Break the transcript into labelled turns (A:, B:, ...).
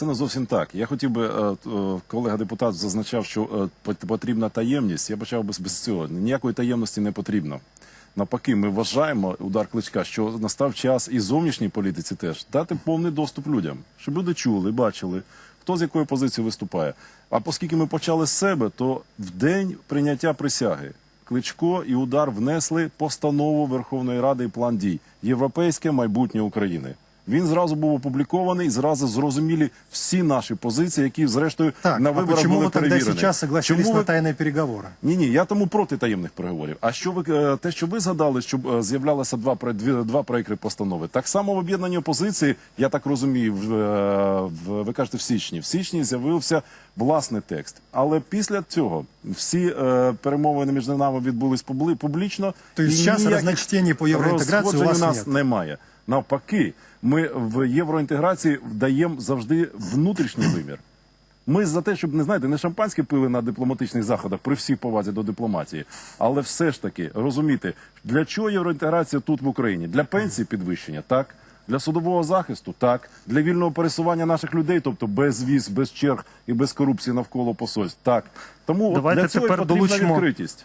A: Це не зовсім так. Я хотів би, е, е, колега депутат зазначав, що е, потрібна таємність. Я почав би без цього. Ніякої таємності не потрібно. Навпаки, ми вважаємо удар кличка, що настав час і зовнішній політиці теж дати повний доступ людям, щоб люди чули, бачили, хто з якої позиції виступає. А оскільки ми почали з себе, то в день прийняття присяги Кличко і удар внесли постанову Верховної Ради і план дій Європейське майбутнє України Він зразу був опублікований, і зразу зрозумілі всі наші позиції, які зрештою
B: Так,
A: на
B: а
A: виборах
B: почему
A: були
B: вы тогда
A: перевірені.
B: сейчас согласились
A: Чому
B: на
A: ви
B: тайные переговоры?
A: ні, ні, я тому проти таємних переговорів. А що ви е, те, що ви згадали, щоб е, з'являлися два про- дві, два проекти постанови? Так само в об'єднанні опозиції, я так розумію, в, е, в ви кажете в січні. В січні з'явився власний текст. Але після цього всі е, перемовини між нами відбулись публи- публічно.
B: То есть
A: і
B: сейчас
A: ніяких
B: разночтений по євроінтеграції у вас
A: розходжень у нас
B: нет?
A: немає. Навпаки, ми в євроінтеграції вдаємо завжди внутрішній вимір. Ми за те, щоб не знаєте, не шампанське пили на дипломатичних заходах при всій повазі до дипломатії, але все ж таки розуміти, для чого євроінтеграція тут в Україні? Для пенсії підвищення, так. Для судового захисту, так, для вільного пересування наших людей, тобто без віз, без черг і без корупції навколо посольств, так. Тому
C: Давайте
A: для цього
C: тепер
A: потрібна
C: долучимо
A: відкритість.